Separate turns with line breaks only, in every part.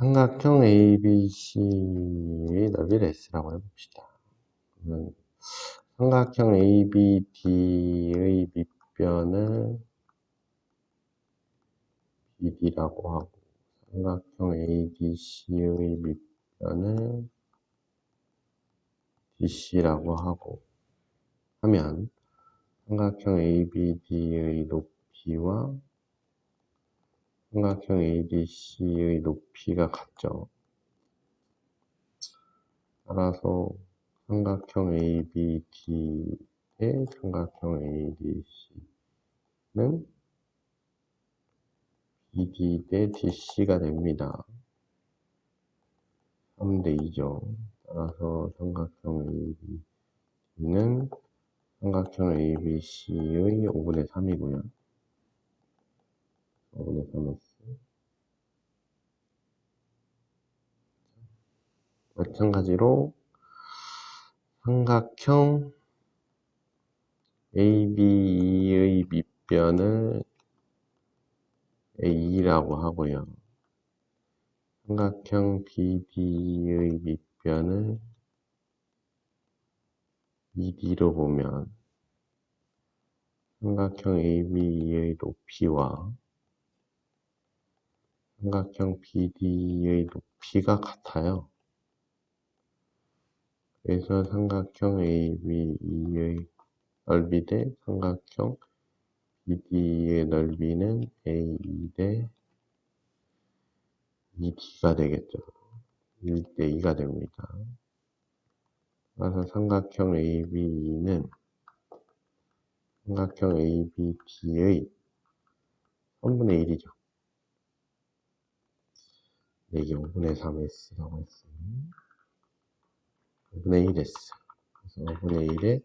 삼각형 ABC의 넓이를 S라고 해봅시다. 그러면 삼각형 ABD의 밑변을 BD라고 하고 삼각형 ADC의 밑변을 DC라고 하고 하면 삼각형 ABD의 높이와 삼각형 ADC의 높이가 같죠. 따라서 삼각형 ABD 대 삼각형 ADC는 BD 대 DC가 됩니다. 3대 2죠. 따라서 삼각형 ABD는 삼각형 ABC의 5분의 3이고요. 5분의 3S. 마찬가지로 삼각형 AB의 밑변을 A라고 하고요. 삼각형 BD의 밑변을 ED로 보면 삼각형 AB의 높이와 삼각형 BD의 높이가 같아요. 그래서 삼각형 AB의 넓이 대 삼각형 BD의 넓이는 AE 대 ED가 되겠죠. 1대 2가 됩니다. 따라서 삼각형 AB는 삼각형 ABD의 3분의 1이죠. 4개 5분의 3S라고 했으니 5분의 1S. 그래서 5분의 1의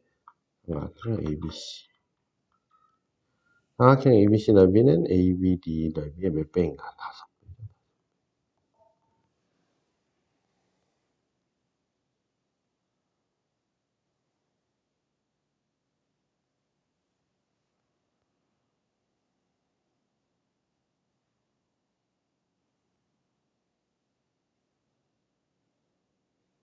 삼각형 ABC. 삼각형 ABC 넓이는 ABD 넓이의 몇 배인가? 5배.